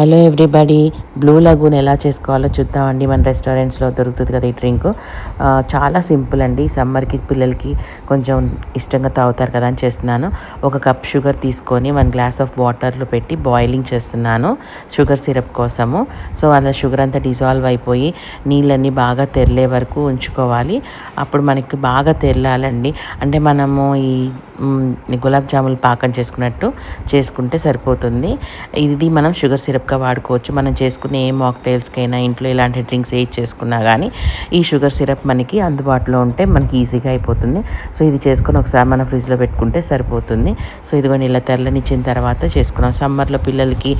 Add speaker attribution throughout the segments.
Speaker 1: Hello everybody blue lagoon ఎలా చేసుకోవాలో చూద్దామండి. మన రెస్టారెంట్స్లో దొరుకుతుంది కదా ఈ డ్రింక్ చాలా సింపుల్ అండి. సమ్మర్కి పిల్లలకి కొంచెం ఇష్టంగా తాగుతారు కదా అని చేస్తున్నాను. ఒక కప్ షుగర్ తీసుకొని వన్ గ్లాస్ ఆఫ్ వాటర్లో పెట్టి బాయిలింగ్ చేస్తున్నాను. షుగర్ సిరప్ కోసము. సో అలా షుగర్ అంతా డిజాల్వ్ అయిపోయి నీళ్ళన్నీ బాగా తెరలే వరకు ఉంచుకోవాలి. అప్పుడు మనకి బాగా తెరలాలండి. అంటే మనము ఈ గులాబ్ జాములు పాకం చేసుకున్నట్టు చేసుకుంటే సరిపోతుంది. ఇది మనం షుగర్ సిరప్ సిరప్గా వాడుకోవచ్చు. మనం చేసుకునే ఏ మాక్టైల్స్కైనా ఇంట్లో ఇలాంటి డ్రింక్స్ ఏది చేసుకున్నా కానీ ఈ షుగర్ సిరప్ మనకి అందుబాటులో ఉంటే మనకి ఈజీగా అయిపోతుంది. సో ఇది చేసుకొని ఒకసారి మన ఫ్రిడ్జ్లో పెట్టుకుంటే సరిపోతుంది. సో ఇదిగోని ఇలా తెల్లనిచ్చిన తర్వాత చేసుకున్నాం. సమ్మర్లో పిల్లలకి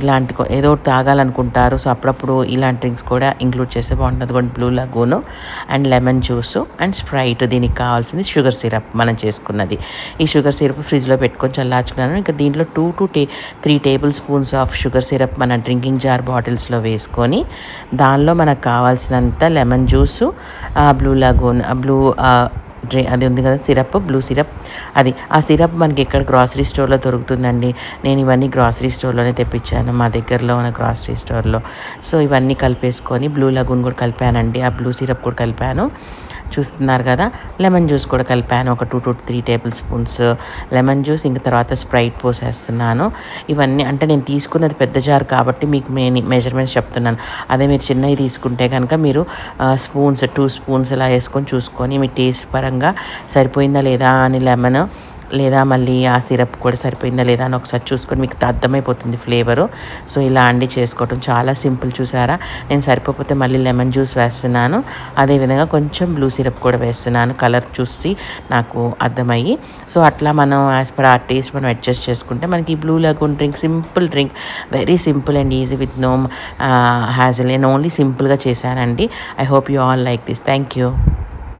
Speaker 1: ఇలాంటి ఏదో తాగాలనుకుంటారు. సో అప్పుడప్పుడు ఇలాంటి డ్రింక్స్ కూడా ఇంక్లూడ్ చేస్తే బాగుంటుంది. కొన్ని blue lagoon and lemon juice and sprite దీనికి కావాల్సింది షుగర్ సిరప్ మనం చేసుకున్నది. ఈ షుగర్ సిరప్ ఫ్రిడ్జ్లో పెట్టుకొని చల్లార్చుకున్నాను. ఇంకా దీంట్లో టూ టు టే three tablespoons of sugar sugar syrup మన డ్రింకింగ్ జార్ బాటిల్స్లో వేసుకొని దానిలో మనకు కావాల్సినంత lemon juice blue lagoon blue డ్రి అది ఉంది కదా సిరప్ బ్లూ సిరప్. అది ఆ సిరప్ మనకి ఎక్కడ గ్రాసరీ స్టోర్లో దొరుకుతుందండి? నేను ఇవన్నీ గ్రాసరీ స్టోర్లోనే తెప్పించాను మా దగ్గరలో ఉన్న గ్రాసరీ స్టోర్లో. సో ఇవన్నీ కలిపేసుకొని బ్లూ లగూన్ కూడా కలిపానండి ఆ బ్లూ సిరప్ కూడా కలిపాను. చూస్తున్నారు కదా. లెమన్ జ్యూస్ కూడా కలిపాను. ఒక two to three tablespoons lemon juice ఇంక తర్వాత స్ప్రైట్ పోసేస్తున్నాను. ఇవన్నీ అంటే నేను తీసుకున్నది పెద్ద జార్ కాబట్టి మీకు నేను మెజర్మెంట్స్ చెప్తున్నాను. అదే మీరు చిన్నవి తీసుకుంటే కనుక మీరు స్పూన్స్ టూ స్పూన్స్ ఇలా వేసుకొని చూసుకొని మీ టేస్ట్ పరంగా సరిపోయిందా లేదా అని లెమన్ లేదా మళ్ళీ ఆ సిరప్ కూడా సరిపోయిందా లేదా అని ఒకసారి చూసుకొని మీకు అర్థమైపోతుంది ఫ్లేవరు. సో ఇలా అండి చేసుకోవటం చాలా సింపుల్ చూసారా? నేను సరిపోతే మళ్ళీ లెమన్ జ్యూస్ వేస్తున్నాను. అదేవిధంగా కొంచెం బ్లూ సిరప్ కూడా వేస్తున్నాను. కలర్ చూసి నాకు అర్థమయ్యి. సో అట్లా మనం యాజ్ పర్ ఆ టేస్ట్ మనం అడ్జస్ట్ చేసుకుంటే మనకి blue lagoon drink simple drink very simple and easy with no hassle నేను ఓన్లీ సింపుల్గా చేశానండి. I hope you all like this. Thank you.